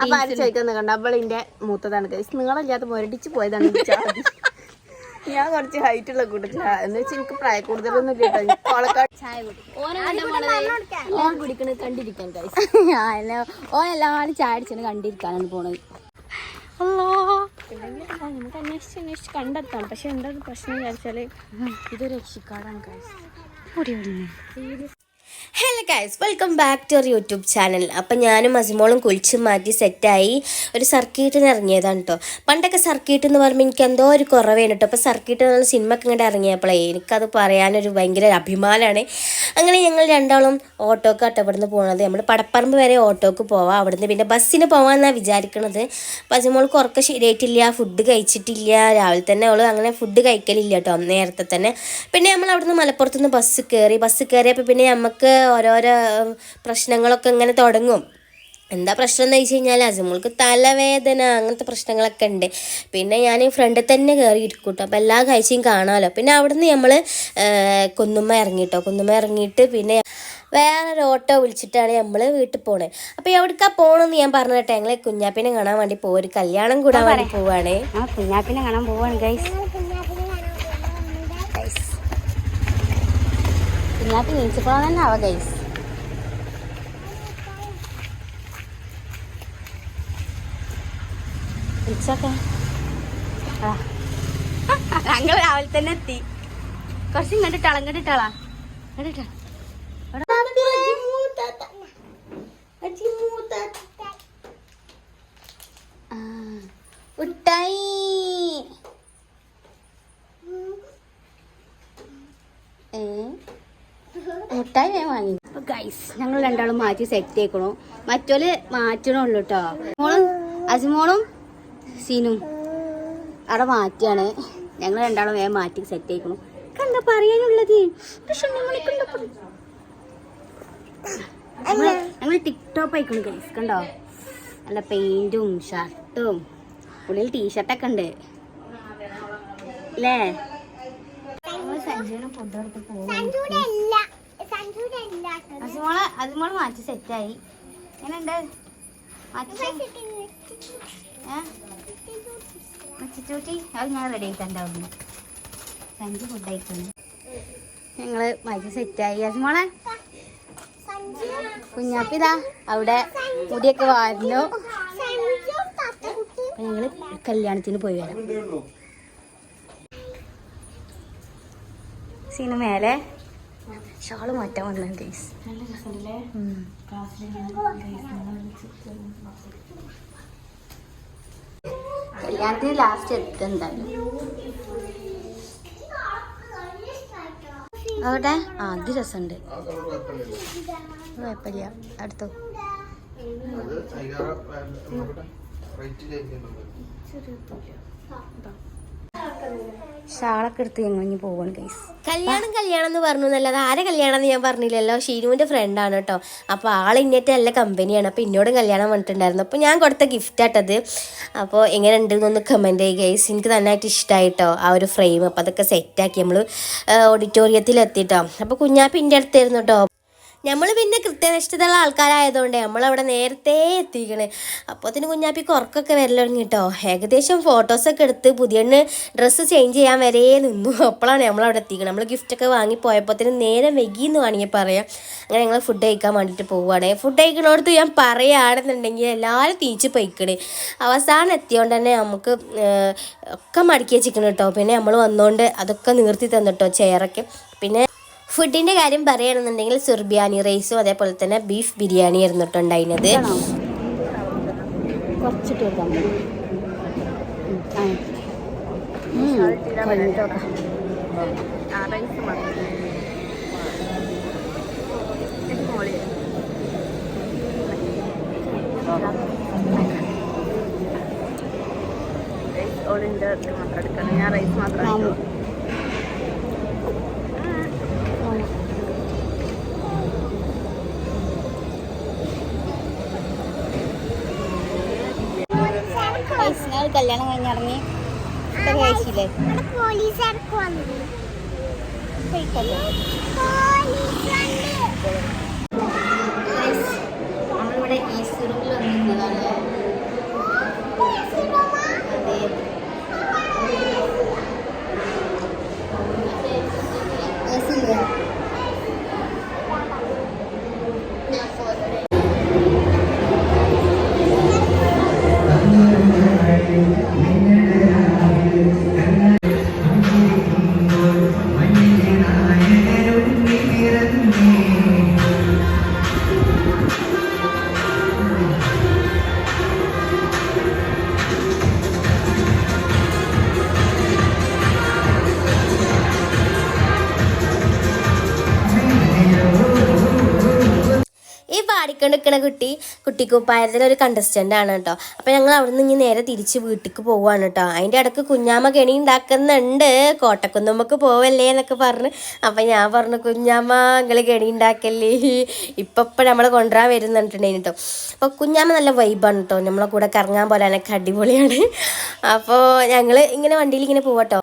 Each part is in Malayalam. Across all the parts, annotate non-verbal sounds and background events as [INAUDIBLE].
അപ്പൊ ആര് ചോദിക്കുന്ന കണ്ട അവളിന്റെ മൂത്തതാണ് ഗൈസ് നിങ്ങളില്ലാത്ത മുരടിച്ച് പോയതാണ് ഞാൻ കുറച്ച് ഹൈറ്റ് ഉള്ള കൂട്ടത്തിലാ. എന്ന് വെച്ചാൽ എനിക്ക് പ്രായ കൂടുതലൊന്നും ഇല്ല കേട്ടോ. പാലക്കാട് ചായ ഓൻ കുടിക്കണത് കണ്ടിരിക്കാൻ ഗൈസ് [LAUGHS] ഓനെല്ലാരും ചായ അടിച്ചാണ് കണ്ടിരിക്കാനാണ് പോണത്. നമുക്ക് അന്വേഷിച്ച് അന്വേഷിച്ച് കണ്ടെത്താം. പക്ഷെ എന്താ പ്രശ്നം വിചാരിച്ചാൽ ഇത് രക്ഷിക്കാടാണ് guys hello guys welcome back to our YouTube channel അപ്പം ഞാനും അസിമോളും കുളിച്ച് മാറ്റി സെറ്റായി ഒരു സർക്കിട്ടിന് ഇറങ്ങിയതാണ് കേട്ടോ പണ്ടൊക്കെ സർക്കിട്ട് എന്ന് പറയുമ്പോൾ എനിക്ക് എന്തോ ഒരു കുറവേണ് കേട്ടോ അപ്പോൾ സർക്കിട്ട് എന്നുള്ള സിനിമ ഒക്കെ ഇങ്ങോട്ട് ഇറങ്ങിയപ്പോഴേ എനിക്കത് പറയാനൊരു ഭയങ്കര അഭിമാനമാണ് അങ്ങനെ ഞങ്ങൾ രണ്ടാളും ഓട്ടോക്ക് അട്ടപ്പെടുന്ന് പോണത്. നമ്മൾ പടപ്പറമ്പ് വരെ ഓട്ടോക്ക് പോവാം. അവിടുന്ന് പിന്നെ ബസ്സിന് പോകാമെന്നാണ് വിചാരിക്കണത്. അപ്പം അസിമോൾക്ക് ഉറക്കം ശരിയായിട്ടില്ല ഫുഡ് കഴിച്ചിട്ടില്ല. രാവിലെ തന്നെ അവൾ അങ്ങനെ ഫുഡ് കഴിക്കലില്ല കേട്ടോ നേരത്തെ തന്നെ. പിന്നെ നമ്മൾ അവിടുന്ന് മലപ്പുറത്തുനിന്ന് ബസ് കയറി ബസ് കയറിയപ്പോൾ പിന്നെ നമുക്ക് ഓരോരോ പ്രശ്നങ്ങളൊക്കെ ഇങ്ങനെ തുടങ്ങും. എന്താ പ്രശ്നം എന്ന് വെച്ച് കഴിഞ്ഞാൽ അസമുൾക്ക് തലവേദന അങ്ങനത്തെ പ്രശ്നങ്ങളൊക്കെ ഉണ്ട്. പിന്നെ ഞാൻ ഫ്രണ്ടിൽ തന്നെ കയറി കേട്ടോ അപ്പോൾ എല്ലാ കാഴ്ചയും കാണാമല്ലോ പിന്നെ അവിടുന്ന് നമ്മൾ കുന്നുമ്മ ഇറങ്ങിട്ടോ. കുന്നുമ്മ ഇറങ്ങിയിട്ട് പിന്നെ വേറൊരു ഓട്ടോ വിളിച്ചിട്ടാണ് നമ്മൾ വീട്ടിൽ പോണത് അപ്പോൾ എവിടേക്കാ പോകണമെന്ന് ഞാൻ പറഞ്ഞിട്ടെ ഞങ്ങളെ കുഞ്ഞാപ്പിനെ കാണാൻ വേണ്ടി പോകും ഒരു കല്യാണം കൂടാൻ വേണ്ടി പോവാണ്. ആ കുഞ്ഞാപ്പിനെ കാണാൻ പോവാണ് ഗൈസ് കുഞ്ഞാപ്പി നീച്ചപ്പോഴാണ് തന്നെ ആവാ ഗൈസ് വിളിച്ചോക്കെ. ഞങ്ങൾ രാവിലെ തന്നെ എത്തി. കുറച്ച് ഇങ്ങോട്ടിട്ടാളാ ഇങ്ങോട്ടിട്ടാളാ ഇങ്ങോട്ടിട്ടാ ഉട്ടായി ഏ? മുട്ടായി ഞാൻ വാങ്ങി. അപ്പൊ ഗൈസ് ഞങ്ങൾ രണ്ടാളും മാറ്റി സെറ്റ് ആയിക്കണു മറ്റോൽ മാറ്റണുള്ളൂ കേട്ടോ മോളും അസിമോളും സീനും അവിടെ മാറ്റിയാണ് ഞങ്ങൾ രണ്ടാളും വേഗം മാറ്റി സെറ്റ് ആയിക്കണു എന്താ പറയാനുള്ളത്? ഞങ്ങൾ ടിക്ടോപ്പ് ആയിക്കണു ഗൈസ് കണ്ടോ? നല്ല പെയിന്റും ഷർട്ടും ഉള്ളിൽ ടീഷർട്ടൊക്കെ ഉണ്ട്. അല്ലേ ഫുഡ് കൊടുത്ത് പോകും അസുമോളെ അതുമോൾ മാറ്റി സെറ്റായി. എങ്ങനെയുണ്ട്? മച്ചിച്ചൂട്ടി അത് ഞാൻ റെഡി ആയിട്ടുണ്ടാവുന്നു സഞ്ചി ഫുഡ് ആയിട്ടുണ്ട് ഞങ്ങൾ മാറ്റി സെറ്റായി. അസുമോളെ? കുഞ്ഞാപ്പിതാ അവിടെ മുടിയൊക്കെ വാരുന്നു. ഞങ്ങൾ കല്യാണത്തിന് പോയി വരാം. സിനിമയല്ലേ ഷാൾ മാറ്റാൻ വന്നു ഗൈസ്. കല്യാണത്തിന് ലാസ്റ്റ് എത്തുണ്ടായിരുന്നു അവിടെ? ആ അത് രസമുണ്ട്. കുഴപ്പമില്ല. അടുത്തോ? ഷാളൊക്കെ എടുത്ത് ഞങ്ങൾ ഇനി പോവാണ് ഗൈസ് കല്യാണം കല്യാണം എന്ന് പറഞ്ഞു എന്നല്ലാതെ ആരെ കല്യാണം എന്ന് ഞാൻ പറഞ്ഞില്ലല്ലോ. ഷീനുവിന്റെ ഫ്രണ്ടാണ് കേട്ടോ. അപ്പോൾ ആൾ ഇന്നത്തെ നല്ല കമ്പനിയാണ് അപ്പോൾ എന്നോടും കല്യാണം വന്നിട്ടുണ്ടായിരുന്നു. അപ്പോൾ ഞാൻ കൊടുത്ത ഗിഫ്റ്റ് ആട്ടത്. അപ്പോൾ എങ്ങനെ ഉണ്ട് എന്നൊന്ന് കമന്റ് ചെയ്യുക ഗൈസ് എനിക്ക് നന്നായിട്ട് ഇഷ്ടമായിട്ടോ ആ ഒരു ഫ്രെയിം അപ്പോൾ അതൊക്കെ സെറ്റ് ആക്കി നമ്മൾ ഓഡിറ്റോറിയത്തിൽ എത്തിട്ടോ അപ്പോൾ കുഞ്ഞാപ്പിന്റെ അടുത്തായിരുന്നു കേട്ടോ. നമ്മൾ പിന്നെ കൃത്യനിഷ്ഠതയുള്ള ആൾക്കാരായതുകൊണ്ട് നമ്മളവിടെ നേരത്തെ എത്തിക്കണേ. അപ്പോൾ അതിന് കുഞ്ഞാപ്പിക്ക് ഉറക്കൊക്കെ വരൽ തുടങ്ങി കേട്ടോ ഏകദേശം ഫോട്ടോസൊക്കെ എടുത്ത് പുതിയ ഡ്രസ്സ് ചേഞ്ച് ചെയ്യാൻ വരെ നിന്നു. അപ്പോഴാണ് നമ്മളവിടെ എത്തിക്കണം. നമ്മൾ ഗിഫ്റ്റൊക്കെ വാങ്ങി പോയപ്പോഴത്തേന് നേരം വൈകി എന്ന് വേണമെങ്കിൽ പറയാം. അങ്ങനെ ഞങ്ങൾ ഫുഡ് കഴിക്കാൻ വേണ്ടിയിട്ട് പോവുകയാണ് ഫുഡ് കഴിക്കണോടത്ത് ഞാൻ പറയുകയാണെന്നുണ്ടെങ്കിൽ എല്ലാവരും തീച്ച് പൊയ്ക്കണേ. അവസാനം എത്തിയോണ്ട് തന്നെ നമുക്ക് ഒക്കെ മടക്കി വെച്ചിരിക്കണം കേട്ടോ. പിന്നെ നമ്മൾ വന്നുകൊണ്ട് അതൊക്കെ നിർത്തി തന്നിട്ടോ ചെയറൊക്കെ പിന്നെ ഫുഡിന്റെ കാര്യം പറയുകയാണെന്നുണ്ടെങ്കിൽ സുർബിയാനി റൈസും അതേപോലെ തന്നെ ബീഫ് ബിരിയാണി ആയിരുന്നു കേട്ടോ ഉണ്ടായിരുന്നത്. മാത്രം എടുക്കണം ഞാൻ റൈസ് മാത്രം ആ, എടുക്കാം. ഗൈസ്, ഞങ്ങൾ കല്യാണം കഴിഞ്ഞിറങ്ങി കഴിച്ചില്ലേ നമ്മളിവിടെ ഈസ്റ്ററിൽ വന്നിരുന്നതാണ് നിൽക്കണ കുട്ടി കുട്ടിക്കുപ്പായത്തിലെ ഒരു കണ്ടസ്റ്റന്റ് ആണ് കേട്ടോ. അപ്പൊ ഞങ്ങൾ അവിടെ നിന്ന് ഇനി നേരെ തിരിച്ച് വീട്ടിലേക്ക് പോവാണ് കേട്ടോ. അതിന്റെ ഇടയ്ക്ക് കുഞ്ഞാമ്മ കെണി ഉണ്ടാക്കുന്നുണ്ട്. കോട്ടക്കുന്നുമ്മക്ക് പോവല്ലേ എന്നൊക്കെ പറഞ്ഞ്. അപ്പൊ ഞാൻ പറഞ്ഞു കുഞ്ഞാമ്മ നിങ്ങൾ കെണി ഉണ്ടാക്കല്ലേ? ഇപ്പൊ ഇപ്പം നമ്മൾ കൊണ്ടുവരാൻ വരുന്നുണ്ടെങ്കിൽ കേട്ടോ. അപ്പൊ കുഞ്ഞാമ്മ നല്ല വൈബാണ് കേട്ടോ. നമ്മളെ കൂടെ കറങ്ങാൻ പോലാനൊക്കെ അടിപൊളിയാണ്. അപ്പോൾ ഞങ്ങൾ ഇങ്ങനെ വണ്ടിയിൽ ഇങ്ങനെ പോവാട്ടോ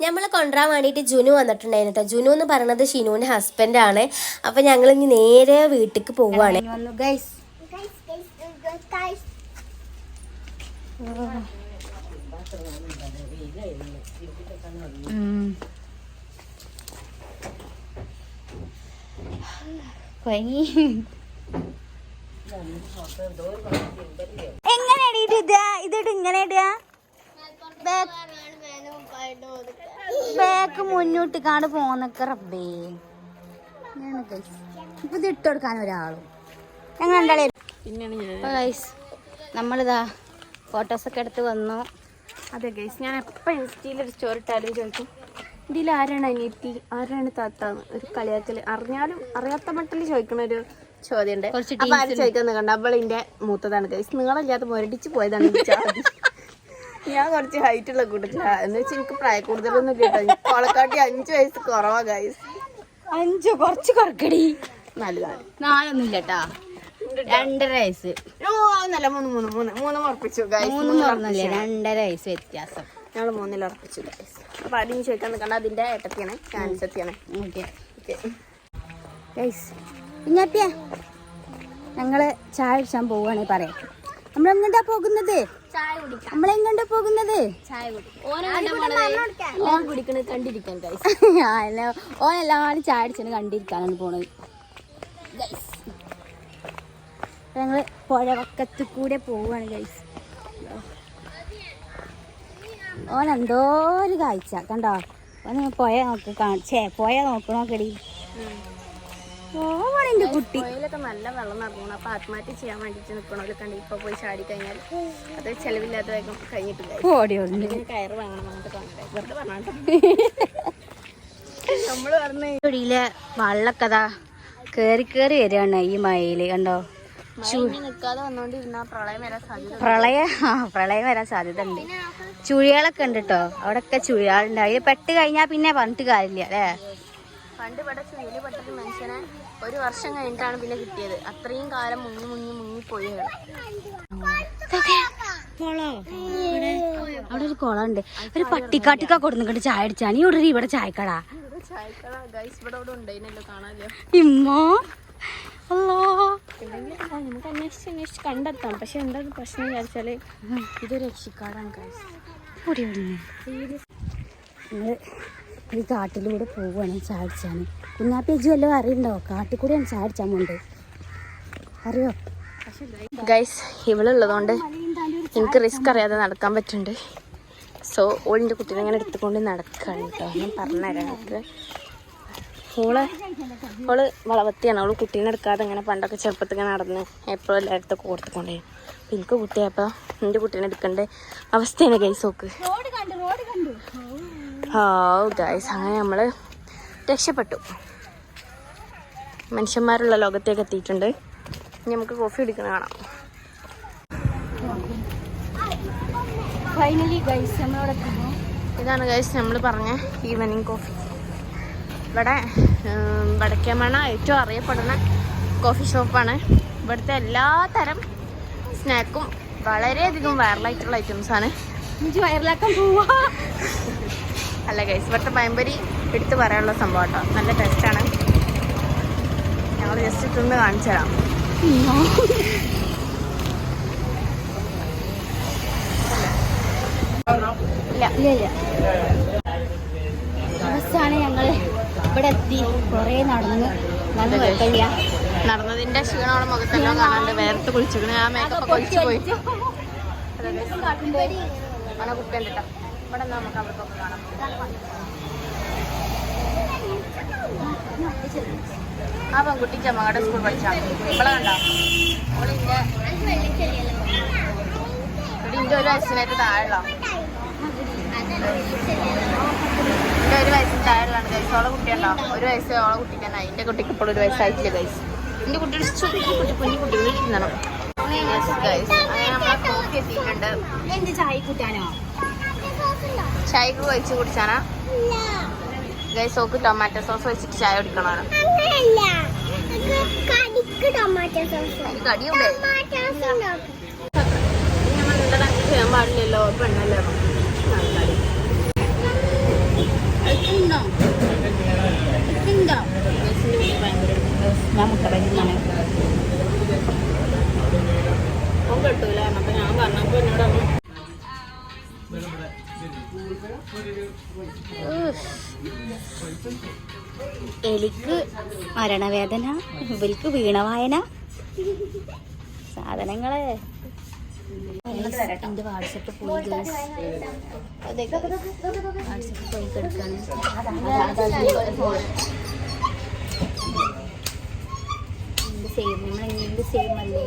നമ്മളെ കൊണ്ടുവരാൻ വേണ്ടിയിട്ട് ജുനു വന്നിട്ടുണ്ടായിരുന്നു കേട്ടോ ജുനു എന്ന് പറയുന്നത് ഷിനുവിന്റെ ഹസ്ബൻഡാണ് അപ്പം ഞങ്ങൾ ഇനി നേരെ വീട്ടിലേക്ക് പോവുകയാണ് എങ്ങനെയാണ് ഗൈസ് ബാക്ക് മുന്നോട്ട് കാണ്ട് പോന്നൊക്കെ റബ്ബേ. ഇപ്പൊ ഇത് ഇട്ട് കൊടുക്കാൻ ഒരാളും. ഞങ്ങൾ രണ്ടാളെ പിന്നെയാണ് ഞാൻ. അപ്പൊ ഗൈസ് നമ്മളിതാ ഫോട്ടോസൊക്കെ എടുത്ത് വന്നു. അതെ ഗൈസ് ഞാൻ എപ്പോൾ ഇൻസ്റ്റയിൽ ഒരു സ്റ്റോറി ഇട്ടാലും ചോദിക്കും ഇതിൽ ആരാണ് അനിയത്തി? ആരാണ് താത്താന്ന് ഒരു കളിയാക്കൽ അറിഞ്ഞാലും അറിയാത്ത മട്ടിൽ ചോദിക്കണ ഒരു ചോദ്യം ഉണ്ട് കുറച്ച് അപ്പൊ ആര് ചോദിക്കുന്നത് കണ്ട അവളിന്റെ മൂത്തതാണ് ഗൈസ് നിങ്ങളല്ലാത്ത മുരടിച്ച് പോയതാണ്. ഞാൻ കുറച്ച് ഹൈറ്റ് ഉള്ള കൂട്ടത്തിലാ. എന്ന് വെച്ചാൽ എനിക്ക് പ്രായ കൂടുതലൊന്നും കേട്ടോ. കൊളക്കാട്ടി അഞ്ചു വയസ്സ് കുറവാ ഗൈസ് അഞ്ചു കുറച്ച് കുറക്കടി. നല്ലതാണ്. നാലൊന്നും ഇല്ലട്ടാ രണ്ടര വയസ്സ്. ഓ നല്ല മൂന്ന് മൂന്ന് മൂന്ന്. മൂന്ന് ഉറപ്പിച്ചു ഗൈസ് മൂന്നും രണ്ടര വയസ്സ് വ്യത്യാസം. ഞങ്ങൾ മൂന്നിൽ ഉറപ്പിച്ചു ഗൈസ് അപ്പൊ അതിന് ചോദിക്കാൻ നിൽക്കണ്ട. അതിന്റെ ഏട്ടത്തിയാണ് കാൻസത്തിയാണ്. ഓക്കെ. ഓക്കെ. ഗൈസ് കുഞ്ഞാപ്പിയ. ഞങ്ങൾ ചായ കുടിച്ചാൻ പോവുകയാണെങ്കിൽ പറയാം. നമ്മളെങ്ങോട്ടാ പോകുന്നത്? നമ്മളെങ്ങോട്ടാ പോകുന്നത്? ഓൻ ഓനെല്ലാവരും ചായ അടിച്ചു കണ്ടിരിക്കാനാണ് പോണത്. ഞങ്ങൾ പുഴ വക്കത്ത് കൂടെ പോവാണ് ഗൈസ് ഓൻ എന്തോ ഒരു കാഴ്ച. കണ്ടോ? ഓന പോയ നോക്ക് കാണിച്ചേ പോയ നോക്കണോക്കടി. പോവാണെന്റെ കുട്ടി? പുഴയിലൊക്കെ നല്ല വെള്ളം നിറഞ്ഞു അപ്പൊ ആത്മഹത്യ ചെയ്യാൻ വേണ്ടിട്ട് നിൽക്കണമല്ലോ കണ്ട് ഇപ്പൊ പോയി ചാടി കഴിഞ്ഞാൽ അത് ചെലവില്ലാതെ വേഗം കഴിഞ്ഞിട്ട് guys. ഓടി ഇതിന് കയറ് വാങ്ങണം എന്നിട്ട് പറഞ്ഞിട്ട് വെറുതെ പറഞ്ഞാൽ [LAUGHS] നമ്മൾ പറഞ്ഞ കുഴിയിലെ വെള്ളക്കഥ കേറി കേറി വരികയാണ് ഈ മഴയിൽ കണ്ടോ? പ്രളയം പ്രളയ ആ പ്രളയം വരാൻ സാധ്യത ഉണ്ട്. ചുഴികളൊക്കെ ഉണ്ട് കേട്ടോ അവിടെ ഒക്കെ ചുഴികളുണ്ട്. അതിൽ പെട്ട് കഴിഞ്ഞാൽ പിന്നെ പറഞ്ഞിട്ട് കാര്യമില്ല അല്ലേ? പണ്ട് ഇവിടെ ചുഴലി പെട്ടൊരു മനുഷ്യനെ ഒരു വർഷം കഴിഞ്ഞിട്ടാണ് പിന്നെ കിട്ടിയത്. അത്രയും കാലം മുങ്ങി മുങ്ങി മുങ്ങി പോയി അവിടെ ഒരു കുളം ഉണ്ട് ഒരു പട്ടിക്കാട്ടിക്ക കൊടുന്നിട്ട് ചായ അടിച്ചാൽ നീ ഇവിടെ ഇവിടെ ചായക്കടാ. ഇമ്മോ. അല്ലോ നമുക്ക് അന്വേഷിച്ച് അന്വേഷിച്ച് കണ്ടെത്താം. പക്ഷെ എന്താ പ്രശ്നം വിചാരിച്ചാൽ ഇത് രക്ഷിക്കാടാണ് ഞങ്ങൾ ഈ കാട്ടിലൂടെ പോവുകയാണ് ചായ അടിച്ചാൻ കുഞ്ഞാപ്പി അജി വല്ലതും അറിയണ്ടോ കാട്ടിൽ കൂടെയാണ് ഞാൻ അടിച്ചാൻ പോണ്ട് അറിയോ? ഗൈസ് ഇവളുള്ളതുകൊണ്ട് എനിക്ക് റിസ്ക് അറിയാതെ നടക്കാൻ പറ്റുന്നുണ്ട്. സോ ഓളിന്റെ കുട്ടീനെ ഇങ്ങനെ എടുത്തുകൊണ്ട് നടക്കുകയാണ് കേട്ടോ. ഞാൻ പറഞ്ഞുതരാം നമുക്ക് ഓൾ ഓൾ വളവത്തിയാണ്. ഓൾ കുട്ടീനെ എടുക്കാതെ ഇങ്ങനെ പണ്ടൊക്കെ ചെറുപ്പത്തിൽ ഇങ്ങനെ നടന്ന് എപ്പോഴും എല്ലായിടത്തൊക്കെ കൊടുത്തുകൊണ്ടേ അപ്പം എനിക്ക് കുട്ടിയായപ്പോൾ എന്റെ കുട്ടീനെ എടുക്കേണ്ട അവസ്ഥയാണ് ഗൈസ് നോക്ക്. ആ ഗൈസ് അങ്ങനെ നമ്മൾ രക്ഷപ്പെട്ടു. മനുഷ്യന്മാരുള്ള ലോകത്തേക്ക് എത്തിയിട്ടുണ്ട്. ഇനി നമുക്ക് കോഫി കുടിക്കണ കാണാം. ഫൈനലി ഗൈസ് നമ്മളിവിടെ ഇതാണ് ഗൈസ് നമ്മൾ പറഞ്ഞ ഈവനിങ് കോഫി ഇവിടെ വടക്കേമണ ഏറ്റവും അറിയപ്പെടുന്ന കോഫി ഷോപ്പാണ് ഇവിടുത്തെ എല്ലാ തരം സ്നാക്കും വളരെയധികം വൈറലായിട്ടുള്ള ഐറ്റംസാണ് എനിക്ക് വൈറലാക്കാൻ പോവാ. അല്ല ഗൈസ് ഇവിടുത്തെ പയമ്പരി എടുത്ത് പറയാനുള്ള സംഭവം കേട്ടോ. നല്ല ടേസ്റ്റാണ് ഞങ്ങൾ ജസ്റ്റ് തിന്ന് കാണിച്ചു തരാം. അവസാനം ഞങ്ങൾ ഇവിടെ എത്തി. കൊറേ നടന്ന്. നല്ല കുഴപ്പമില്ല. നടന്നതിന്റെ ക്ഷീണമാണ് മുഖത്തെല്ലാം കാണാണ്ട് വേർത്ത് കുളിച്ചിക്കണ് ആ മേക്കപ്പ് കുളിച്ചു പോയി. കുപ്പി ഉണ്ട് കേട്ടോ ഇവിടെ നമുക്ക് അവർക്കൊക്കെ കാണാം ആ പെൺകുട്ടി ചെമ്മങ്ങാട് സ്കൂൾ പഠിച്ചാ ഇവിടെ കണ്ടോ അവളിന്റെ ഇവിടെ ഇന്റെ ഒരു വയസ്സിനായിട്ട് താഴെയുള്ള എന്റെ ഒരു വയസ്സിന് താഴെയുള്ളതാണ് ഗൈസ് ഓളെ കുട്ടിയുണ്ടോ ഒരു വയസ്സ് ഓളെ കുട്ടിക്ക് തന്നെ എന്റെ കുട്ടിക്ക് ഇപ്പോൾ ഒരു വയസ്സായിട്ടില്ല ഗൈസ് എന്റെ കുട്ടി ചുരുക്കി കുട്ടി കുഞ്ഞു കുട്ടി തിന്നണം ഗൈസ് അങ്ങനെ നമ്മളെ കോഫി എത്തിയിട്ടുണ്ട് എന്ത് ചായ കൂട്ടാനോ ചായക്ക് കഴിച്ചു കുടിച്ചാനാ? ഗൈസോക്ക് ടൊമാറ്റോ സോസ് വെച്ചിട്ട് ചായ കുടിക്കണോ അതിന് എലിക്ക് മരണവേദന ഇവർക്ക് വീണവായന. സാധനങ്ങളെ. എന്റെ വാട്സപ്പ് പോയി വാട്സപ്പ് പോയി കിടക്കാണ്. ചെയ്യും നമ്മൾ എന്ത് ചെയ്യും അല്ലേ?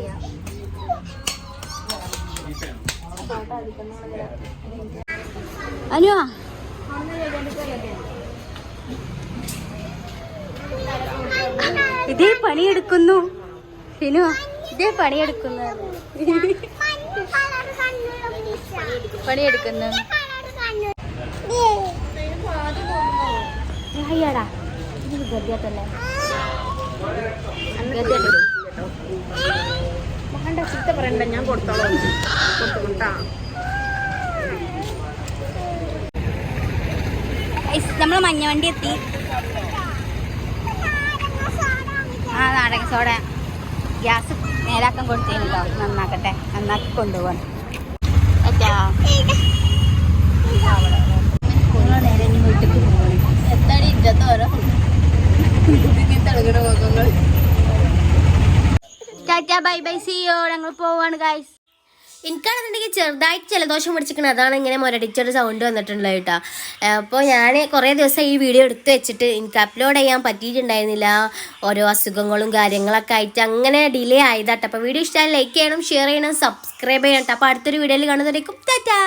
അനുവാ ഇതേ പണിയെടുക്കുന്നു. ഫിനു ഇതേ പണിയെടുക്കുന്നു. പണിയെടുക്കുന്നു. അയ്യാടാ ഇത് ഗദ്യത്തല്ലേ ഞാൻ കൊടുത്തോളാം. കൊടുത്തുകൊണ്ടാ നമ്മളെ മഞ്ഞ വണ്ടി എത്തി. ആ നാടക സോഡ ഗ്യാസ് നേരാക്കാൻ കൊടുത്തേനല്ലോ. നന്നാക്കട്ടെ. നന്നാക്കി നിങ്ങൾ നേരെ വീട്ടിലേക്ക് ബൈ ബൈ. സിയോ ഞങ്ങൾ പോവാണ് ഗായ്സ് എനിക്കാണെന്നുണ്ടെങ്കിൽ ചെറുതായിട്ട് ജലദോഷം പിടിച്ചിരിക്കണം അതാണ് ഇങ്ങനെ മുരടിച്ചൊരു സൗണ്ട് വന്നിട്ടുള്ളത് കേട്ടോ. അപ്പോൾ ഞാൻ കുറേ ദിവസം ഈ വീഡിയോ എടുത്തു വെച്ചിട്ട് എനിക്ക് അപ്ലോഡ് ചെയ്യാൻ പറ്റിയിട്ടുണ്ടായിരുന്നില്ല. ഓരോ അസുഖങ്ങളും കാര്യങ്ങളൊക്കെ ആയിട്ട് അങ്ങനെ ഡിലേ ആയതാട്ടോ. അപ്പോൾ വീഡിയോ ഇഷ്ടമായി ലൈക്ക് ചെയ്യണം ഷെയർ ചെയ്യണം സബ്സ്ക്രൈബ് ചെയ്യണം അപ്പോൾ അടുത്തൊരു വീഡിയോയിൽ കാണുന്നതായിരിക്കും ടാറ്റാ.